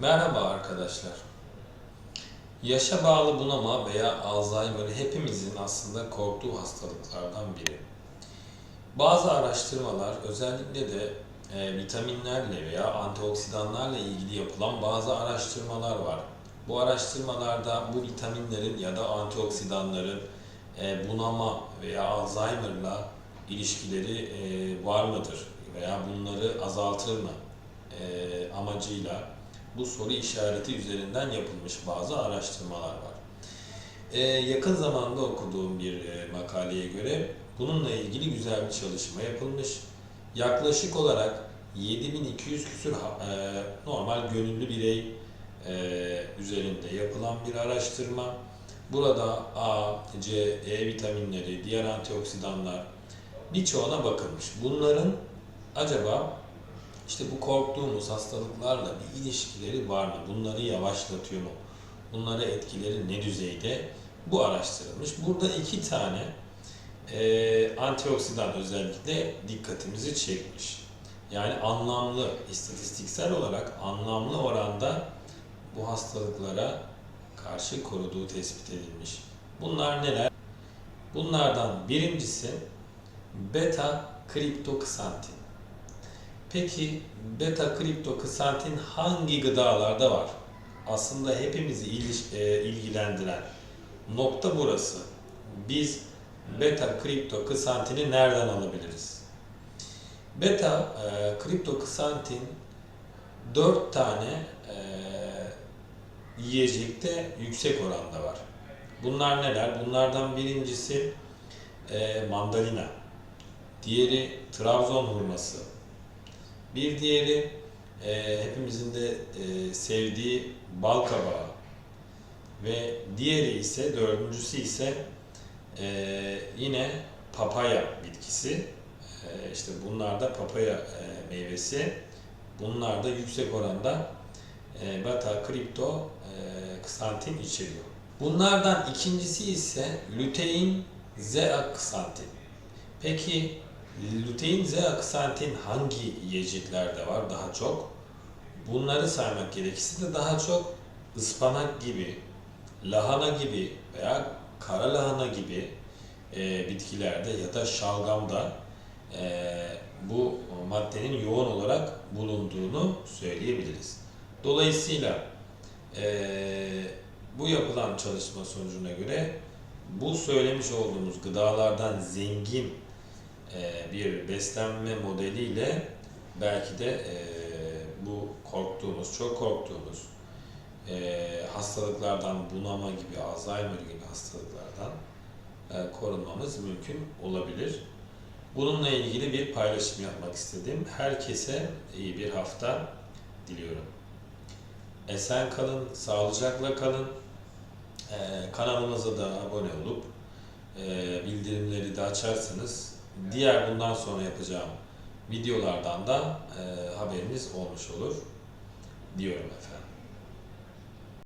Merhaba arkadaşlar. Yaşa bağlı bunama veya Alzheimer hepimizin aslında korktuğu hastalıklardan biri. Bazı araştırmalar özellikle de e, vitaminlerle veya antioksidanlarla ilgili yapılan bazı araştırmalar var. Bu araştırmalarda bu vitaminlerin ya da antioksidanların e, bunama veya Alzheimer'la ilişkileri e, var mıdır veya bunları azaltır mı e, amacıyla bu soru işareti üzerinden yapılmış bazı araştırmalar var. Ee, yakın zamanda okuduğum bir e, makaleye göre bununla ilgili güzel bir çalışma yapılmış. Yaklaşık olarak 7200 küsur ha- e, normal gönüllü birey e, üzerinde yapılan bir araştırma. Burada A, C, E vitaminleri, diğer antioksidanlar birçoğuna bakılmış. Bunların acaba işte bu korktuğumuz hastalıklarla bir ilişkileri var mı? Bunları yavaşlatıyor mu? Bunlara etkileri ne düzeyde? Bu araştırılmış. Burada iki tane e, antioksidan özellikle dikkatimizi çekmiş. Yani anlamlı, istatistiksel olarak anlamlı oranda bu hastalıklara karşı koruduğu tespit edilmiş. Bunlar neler? Bunlardan birincisi beta kriptoksantin. Peki beta kriptoksantin hangi gıdalarda var? Aslında hepimizi iliş- e, ilgilendiren nokta burası. Biz beta kriptoksantin'i nereden alabiliriz? Beta e, kriptoksantin 4 tane e, yiyecekte yüksek oranda var. Bunlar neler? Bunlardan birincisi e, mandalina, diğeri Trabzon hurması, bir diğeri e, hepimizin de e, sevdiği bal kabağı ve diğeri ise dördüncüsü ise e, yine papaya bitkisi. E, işte bunlar da papaya e, meyvesi. Bunlar da yüksek oranda e, beta kripto e, ksantin içeriyor. Bunlardan ikincisi ise lutein zeaksantin. Peki lutein zeaksantin hangi yiyeceklerde var daha çok? Bunları saymak gerekirse de daha çok ıspanak gibi, lahana gibi veya kara lahana gibi e, bitkilerde ya da şalgamda e, bu maddenin yoğun olarak bulunduğunu söyleyebiliriz. Dolayısıyla e, bu yapılan çalışma sonucuna göre bu söylemiş olduğumuz gıdalardan zengin e, bir beslenme modeliyle belki de e, bu korktuğumuz, çok korktuğumuz e, hastalıklardan, bunama gibi, Alzheimer gibi hastalıklardan korunmamız mümkün olabilir. Bununla ilgili bir paylaşım yapmak istedim. Herkese iyi bir hafta diliyorum. Esen kalın, sağlıcakla kalın. Kanalımıza da abone olup bildirimleri de açarsanız diğer bundan sonra yapacağım videolardan da e, haberiniz olmuş olur diyorum efendim.